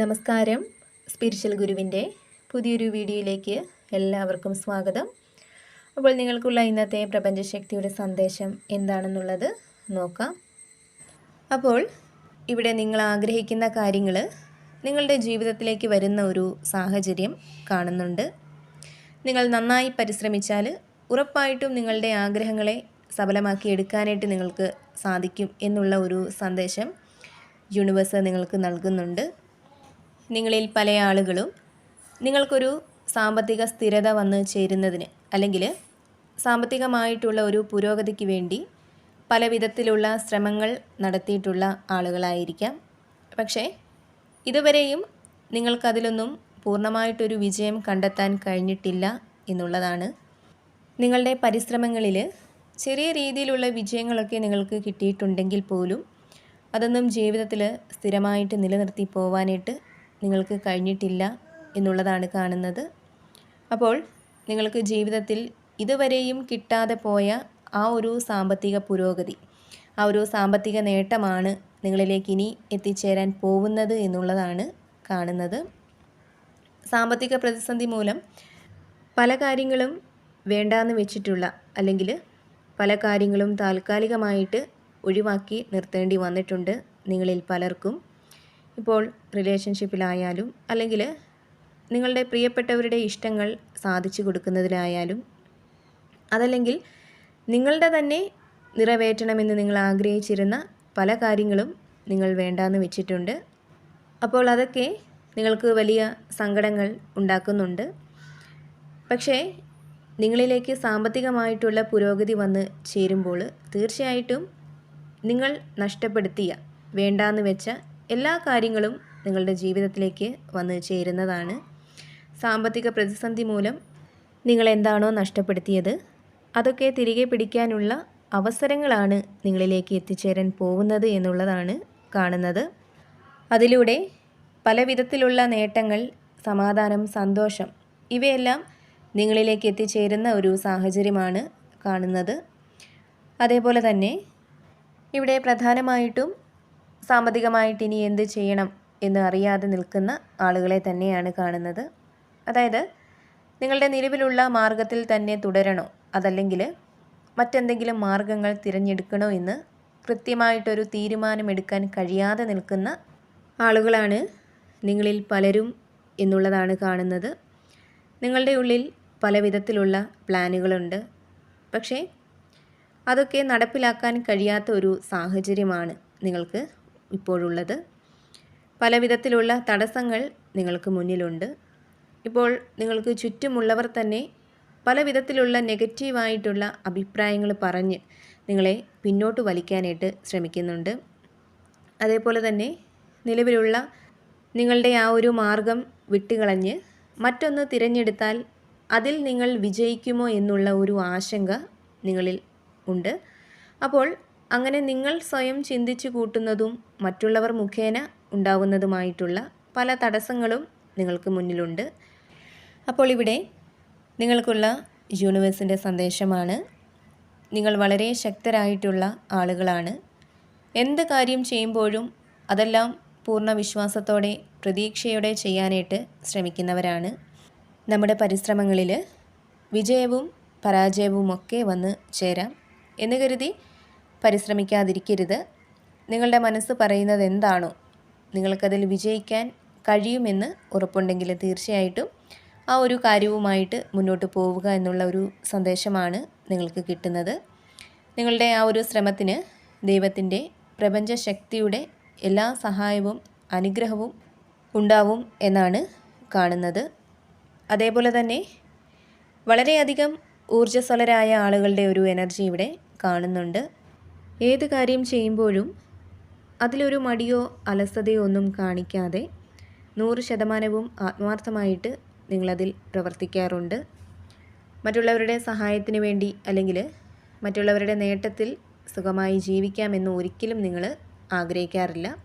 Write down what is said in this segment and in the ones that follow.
നമസ്കാരം. സ്പിരിച്വൽ ഗുരുവിന്റെ പുതിയൊരു വീഡിയോയിലേക്ക് എല്ലാവർക്കും സ്വാഗതം. അപ്പോൾ നിങ്ങൾക്കുള്ള ഇന്നത്തെ പ്രപഞ്ചശക്തിയുടെ സന്ദേശം എന്താണെന്നുള്ളത് നോക്കാം. അപ്പോൾ ഇവിടെ നിങ്ങൾ ആഗ്രഹിക്കുന്ന കാര്യങ്ങൾ നിങ്ങളുടെ ജീവിതത്തിലേക്ക് വരുന്ന ഒരു സാഹചര്യം കാണുന്നുണ്ട്. നിങ്ങൾ നന്നായി പരിശ്രമിച്ചാൽ ഉറപ്പായിട്ടും നിങ്ങളുടെ ആഗ്രഹങ്ങളെ സഫലമാക്കി എടുക്കാനായിട്ട് നിങ്ങൾക്ക് സാധിക്കും എന്നുള്ള ഒരു സന്ദേശം യൂണിവേഴ്സ് നിങ്ങൾക്ക് നൽകുന്നുണ്ട്. നിങ്ങളിൽ പല ആളുകളും നിങ്ങൾക്കൊരു സാമ്പത്തിക സ്ഥിരത വന്ന് ചേരുന്നതിന് അല്ലെങ്കിൽ സാമ്പത്തികമായിട്ടുള്ള ഒരു പുരോഗതിക്ക് വേണ്ടി പല വിധത്തിലുള്ള ശ്രമങ്ങൾ നടത്തിയിട്ടുള്ള ആളുകളായിരിക്കാം. പക്ഷേ ഇതുവരെയും നിങ്ങൾക്കതിലൊന്നും പൂർണമായിട്ടൊരു വിജയം കണ്ടെത്താൻ കഴിഞ്ഞിട്ടില്ല എന്നുള്ളതാണ് നിങ്ങളുടെ പരിശ്രമങ്ങളിൽ ചെറിയ രീതിയിലുള്ള വിജയങ്ങളൊക്കെ നിങ്ങൾക്ക് കിട്ടിയിട്ടുണ്ടെങ്കിൽ പോലും അതൊന്നും ജീവിതത്തിൽ സ്ഥിരമായിട്ട് നിലനിർത്തി പോവാനായിട്ട് നിങ്ങൾക്ക് കഴിഞ്ഞിട്ടില്ല എന്നുള്ളതാണ് കാണുന്നത്. അപ്പോൾ നിങ്ങൾക്ക് ജീവിതത്തിൽ ഇതുവരെയും കിട്ടാതെ പോയ ആ ഒരു സാമ്പത്തിക പുരോഗതി ആ ഒരു സാമ്പത്തിക നേട്ടമാണ് നിങ്ങളിലേക്ക് ഇനി എത്തിച്ചേരാൻ പോകുന്നത് എന്നുള്ളതാണ് കാണുന്നത്. സാമ്പത്തിക പ്രതിസന്ധി മൂലം പല കാര്യങ്ങളും വേണ്ടാന്ന് വെച്ചിട്ടുള്ള അല്ലെങ്കിൽ പല കാര്യങ്ങളും താൽക്കാലികമായിട്ട് ഒഴിവാക്കി നിർത്തേണ്ടി വന്നിട്ടുണ്ട് നിങ്ങളിൽ പലർക്കും. ഇപ്പോൾ റിലേഷൻഷിപ്പിലായാലും അല്ലെങ്കിൽ നിങ്ങളുടെ പ്രിയപ്പെട്ടവരുടെ ഇഷ്ടങ്ങൾ സാധിച്ചു കൊടുക്കുന്നതിലായാലും അതല്ലെങ്കിൽ നിങ്ങളുടെ തന്നെ നിറവേറ്റണമെന്ന് നിങ്ങൾ ആഗ്രഹിച്ചിരുന്ന പല കാര്യങ്ങളും നിങ്ങൾ വേണ്ടാന്ന് വെച്ചിട്ടുണ്ട്. അപ്പോൾ അതൊക്കെ നിങ്ങൾക്ക് വലിയ സങ്കടങ്ങൾ ഉണ്ടാക്കുന്നുണ്ട്. പക്ഷേ നിങ്ങളിലേക്ക് സാമ്പത്തികമായിട്ടുള്ള പുരോഗതി വന്ന് ചേരുമ്പോൾ തീർച്ചയായിട്ടും നിങ്ങൾ നഷ്ടപ്പെടുത്തിയ വേണ്ടാന്ന് വെച്ച എല്ലാ കാര്യങ്ങളും നിങ്ങളുടെ ജീവിതത്തിലേക്ക് വന്ന് ചേരുന്നതാണ്. സാമ്പത്തിക പ്രതിസന്ധി മൂലം നിങ്ങൾ എന്താണോ നഷ്ടപ്പെടുത്തിയത് അതൊക്കെ തിരികെ പിടിക്കാനുള്ള അവസരങ്ങളാണ് നിങ്ങളിലേക്ക് എത്തിച്ചേരാൻ പോകുന്നത് എന്നുള്ളതാണ് കാണുന്നത്. അതിലൂടെ പല വിധത്തിലുള്ള നേട്ടങ്ങൾ സമാധാനം സന്തോഷം ഇവയെല്ലാം നിങ്ങളിലേക്ക് എത്തിച്ചേരുന്ന ഒരു സാഹചര്യമാണ് കാണുന്നത്. അതേപോലെ തന്നെ ഇവിടെ പ്രധാനമായിട്ടും സാമ്പത്തികമായിട്ട് ഇനി എന്ത് ചെയ്യണം എന്ന് അറിയാതെ നിൽക്കുന്ന ആളുകളെ തന്നെയാണ് കാണുന്നത്. അതായത് നിങ്ങളുടെ നിലവിലുള്ള മാർഗത്തിൽ തന്നെ തുടരണോ? അതല്ലെങ്കിൽ മറ്റെന്തെങ്കിലും മാർഗങ്ങൾ തിരഞ്ഞെടുക്കണോ എന്ന് കൃത്യമായിട്ടൊരു തീരുമാനമെടുക്കാൻ കഴിയാതെ നിൽക്കുന്ന ആളുകളാണ് നിങ്ങളിൽ പലരും എന്നുള്ളതാണ് കാണുന്നത്. നിങ്ങളുടെ ഉള്ളിൽ പല വിധത്തിലുള്ള പ്ലാനുകളുണ്ട്. പക്ഷേ അതൊക്കെ നടപ്പിലാക്കാൻ കഴിയാത്ത ഒരു സാഹചര്യമാണ് നിങ്ങൾക്ക് ഇപ്പോഴുള്ളത്. പലവിധത്തിലുള്ള തടസ്സങ്ങൾ നിങ്ങൾക്ക് മുന്നിലുണ്ട്. ഇപ്പോൾ നിങ്ങൾക്ക് ചുറ്റുമുള്ളവർ തന്നെ പല വിധത്തിലുള്ള നെഗറ്റീവായിട്ടുള്ള അഭിപ്രായങ്ങൾ പറഞ്ഞ് നിങ്ങളെ പിന്നോട്ട് വലിക്കാനായിട്ട് ശ്രമിക്കുന്നുണ്ട്. അതേപോലെ തന്നെ നിലവിലുള്ള നിങ്ങളുടെ ആ ഒരു മാർഗം വിട്ടുകളഞ്ഞ് മറ്റൊന്ന് തിരഞ്ഞെടുത്താൽ അതിൽ നിങ്ങൾ വിജയിക്കുമോ എന്നുള്ള ഒരു ആശങ്ക നിങ്ങളിൽ ഉണ്ട്. അപ്പോൾ അങ്ങനെ നിങ്ങൾ സ്വയം ചിന്തിച്ചു കൂട്ടുന്നതും മറ്റുള്ളവർ മുഖേന ഉണ്ടാവുന്നതുമായിട്ടുള്ള പല തടസ്സങ്ങളും നിങ്ങൾക്ക് മുന്നിലുണ്ട്. അപ്പോൾ ഇവിടെ നിങ്ങൾക്കുള്ള യൂണിവേഴ്സിന്റെ സന്ദേശമാണ്. നിങ്ങൾ വളരെ ശക്തരായിട്ടുള്ള ആളുകളാണ്. എന്ത് കാര്യം ചെയ്യുമ്പോഴും അതെല്ലാം പൂർണ വിശ്വാസത്തോടെ പ്രതീക്ഷയോടെ ചെയ്യാനായിട്ട് ശ്രമിക്കുന്നവരാണ്. നമ്മുടെ പരിശ്രമങ്ങളിൽ വിജയവും പരാജയവും ഒക്കെ വന്ന് ചേരാം എന്ന് കരുതി പരിശ്രമിക്കാതിരിക്കരുത്. നിങ്ങളുടെ മനസ്സ് പറയുന്നത് എന്താണോ നിങ്ങൾക്കതിൽ വിജയിക്കാൻ കഴിയുമെന്ന് ഉറപ്പുണ്ടെങ്കിൽ തീർച്ചയായിട്ടും ആ ഒരു കാര്യവുമായിട്ട് മുന്നോട്ട് പോവുക എന്നുള്ള ഒരു സന്ദേശമാണ് നിങ്ങൾക്ക് കിട്ടുന്നത്. നിങ്ങളുടെ ആ ഒരു ശ്രമത്തിന് ദൈവത്തിന്റെ പ്രപഞ്ചശക്തിയുടെ എല്ലാ സഹായവും അനുഗ്രഹവും ഉണ്ടാവും എന്നാണ് കാണുന്നത്. അതേപോലെ തന്നെ വളരെയധികം ഊർജസ്വലരായ ആളുകളുടെ ഒരു എനർജി ഇവിടെ കാണുന്നുണ്ട്. ഏത് കാര്യം ചെയ്യുമ്പോഴും അതിലൊരു മടിയോ അലസതയോ ഒന്നും കാണിക്കാതെ നൂറ് ശതമാനവും ആത്മാർത്ഥമായിട്ട് നിങ്ങളതിൽ പ്രവർത്തിക്കാറുണ്ട്. മറ്റുള്ളവരുടെ സഹായത്തിന് വേണ്ടി അല്ലെങ്കിൽ മറ്റുള്ളവരുടെ നേട്ടത്തിൽ സുഖമായി ജീവിക്കാമെന്ന് ഒരിക്കലും നിങ്ങൾ ആഗ്രഹിക്കാറില്ല.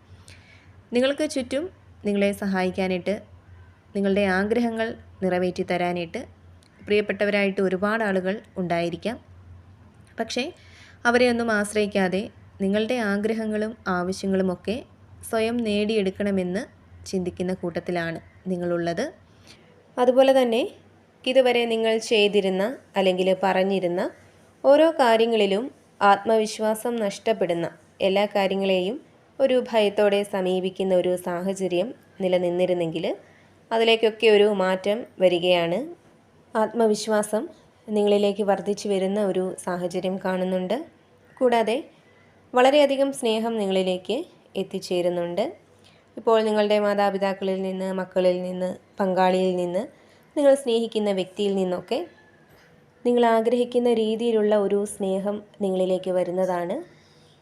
നിങ്ങൾക്ക് ചുറ്റും നിങ്ങളെ സഹായിക്കാനായിട്ട് നിങ്ങളുടെ ആഗ്രഹങ്ങൾ നിറവേറ്റി തരാനായിട്ട് പ്രിയപ്പെട്ടവരായിട്ട് ഒരുപാട് ആളുകൾ ഉണ്ടായിരിക്കാം. പക്ഷേ അവരെ ഒന്നും ആശ്രയിക്കാതെ നിങ്ങളുടെ ആഗ്രഹങ്ങളും ആവശ്യങ്ങളുമൊക്കെ സ്വയം നേടിയെടുക്കണമെന്ന് ചിന്തിക്കുന്ന കൂട്ടത്തിലാണ് നിങ്ങളുള്ളത്. അതുപോലെ തന്നെ ഇതുവരെ നിങ്ങൾ ചെയ്തിരുന്ന അല്ലെങ്കിൽ പറഞ്ഞിരുന്ന ഓരോ കാര്യങ്ങളിലും ആത്മവിശ്വാസം നഷ്ടപ്പെടുന്ന എല്ലാ കാര്യങ്ങളെയും ഒരു ഭയത്തോടെ സമീപിക്കുന്ന ഒരു സാഹചര്യം നിലനിന്നിരുന്നെങ്കിൽ അതിലേക്കൊക്കെ ഒരു മാറ്റം വരികയാണ്. ആത്മവിശ്വാസം നിങ്ങളിലേക്ക് വർദ്ധിച്ചു വരുന്ന ഒരു സാഹചര്യം കാണുന്നുണ്ട്. കൂടാതെ വളരെയധികം സ്നേഹം നിങ്ങളിലേക്ക് എത്തിച്ചേരുന്നുണ്ട്. ഇപ്പോൾ നിങ്ങളുടെ മാതാപിതാക്കളിൽ നിന്ന് മക്കളിൽ നിന്ന് പങ്കാളിയിൽ നിന്ന് നിങ്ങൾ സ്നേഹിക്കുന്ന വ്യക്തിയിൽ നിന്നൊക്കെ നിങ്ങൾ ആഗ്രഹിക്കുന്ന രീതിയിലുള്ള ഒരു സ്നേഹം നിങ്ങളിലേക്ക് വരുന്നതാണ്.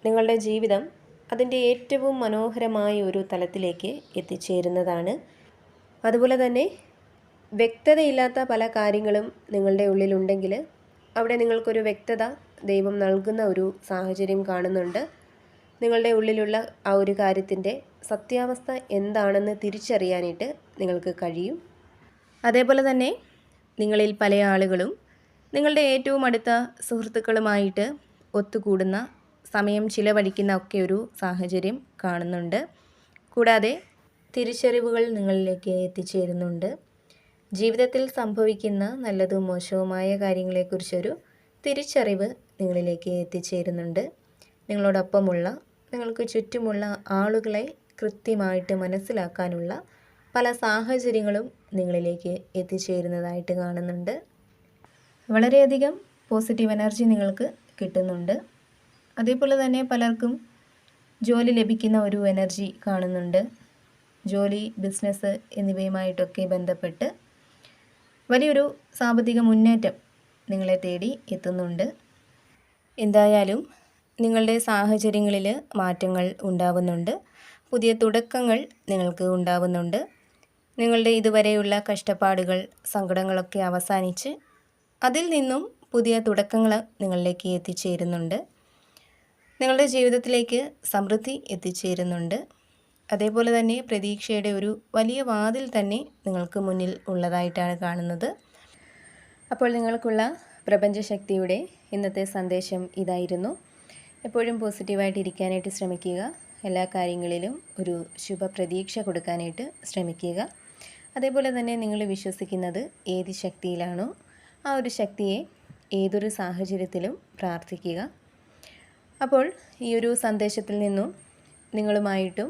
നിങ്ങളുടെ ജീവിതം അതിന്റെ ഏറ്റവും മനോഹരമായ ഒരു തലത്തിലേക്ക് എത്തിച്ചേരുന്നതാണ്. അതുപോലെ തന്നെ വ്യക്തതയില്ലാത്ത പല കാര്യങ്ങളും നിങ്ങളുടെ ഉള്ളിലുണ്ടെങ്കിൽ അവിടെ നിങ്ങൾക്കൊരു വ്യക്തത ദൈവം നൽകുന്ന ഒരു സാഹചര്യം കാണുന്നുണ്ട്. നിങ്ങളുടെ ഉള്ളിലുള്ള ആ ഒരു കാര്യത്തിന്റെ സത്യാവസ്ഥ എന്താണെന്ന് തിരിച്ചറിയാനായിട്ട് നിങ്ങൾക്ക് കഴിയും. അതേപോലെ തന്നെ നിങ്ങളിൽ പല ആളുകളും നിങ്ങളുടെ ഏറ്റവും അടുത്ത സുഹൃത്തുക്കളുമായിട്ട് ഒത്തുകൂടുന്ന സമയം ചിലവഴിക്കുന്ന ഒക്കെ ഒരു സാഹചര്യം കാണുന്നുണ്ട്. കൂടാതെ തിരിച്ചറിവുകൾ നിങ്ങളിലേക്ക് എത്തിച്ചേരുന്നുണ്ട്. ജീവിതത്തിൽ സംഭവിക്കുന്ന നല്ലതും മോശവുമായ കാര്യങ്ങളെക്കുറിച്ചൊരു തിരിച്ചറിവ് നിങ്ങളിലേക്ക് എത്തിച്ചേരുന്നുണ്ട്. നിങ്ങളോടൊപ്പമുള്ള നിങ്ങൾക്ക് ചുറ്റുമുള്ള ആളുകളെ കൃത്യമായിട്ട് മനസ്സിലാക്കാനുള്ള പല സാഹചര്യങ്ങളും നിങ്ങളിലേക്ക് എത്തിച്ചേരുന്നതായിട്ട് കാണുന്നുണ്ട്. വളരെയധികം പോസിറ്റീവ് എനർജി നിങ്ങൾക്ക് കിട്ടുന്നുണ്ട്. അതേപോലെ തന്നെ പലർക്കും ജോലി ലഭിക്കുന്ന ഒരു എനർജി കാണുന്നുണ്ട്. ജോലി ബിസിനസ് എന്നിവയുമായിട്ടൊക്കെ ബന്ധപ്പെട്ട് വലിയൊരു സാമ്പത്തിക മുന്നേറ്റം നിങ്ങളെ തേടി എത്തുന്നുണ്ട്. എന്തായാലും നിങ്ങളുടെ സാഹചര്യങ്ങളിൽ മാറ്റങ്ങൾ ഉണ്ടാവുന്നുണ്ട്. പുതിയ തുടക്കങ്ങൾ നിങ്ങൾക്ക് ഉണ്ടാവുന്നുണ്ട്. നിങ്ങളുടെ ഇതുവരെയുള്ള കഷ്ടപ്പാടുകൾ സങ്കടങ്ങളൊക്കെ അവസാനിച്ച് അതിൽ നിന്നും പുതിയ തുടക്കങ്ങൾ നിങ്ങളിലേക്ക് എത്തിച്ചേരുന്നുണ്ട്. നിങ്ങളുടെ ജീവിതത്തിലേക്ക് സമൃദ്ധി എത്തിച്ചേരുന്നുണ്ട്. അതേപോലെ തന്നെ പ്രതീക്ഷയുടെ ഒരു വലിയ വാതിൽ തന്നെ നിങ്ങൾക്ക് മുന്നിൽ ഉള്ളതായിട്ടാണ് കാണുന്നത്. അപ്പോൾ നിങ്ങൾക്കുള്ള പ്രപഞ്ചശക്തിയുടെ ഇന്നത്തെ സന്ദേശം ഇതായിരുന്നു. എപ്പോഴും പോസിറ്റീവായിട്ട് ഇരിക്കാനായിട്ട് ശ്രമിക്കുക. എല്ലാ കാര്യങ്ങളിലും ഒരു ശുഭ പ്രതീക്ഷ കൊടുക്കാനായിട്ട് ശ്രമിക്കുക. അതേപോലെ തന്നെ നിങ്ങൾ വിശ്വസിക്കുന്നത് ഏത് ശക്തിയിലാണോ ആ ഒരു ശക്തിയെ ഏതൊരു സാഹചര്യത്തിലും പ്രാർത്ഥിക്കുക. അപ്പോൾ ഈ ഒരു സന്ദേശത്തിൽ നിന്നും നിങ്ങളുമായിട്ടും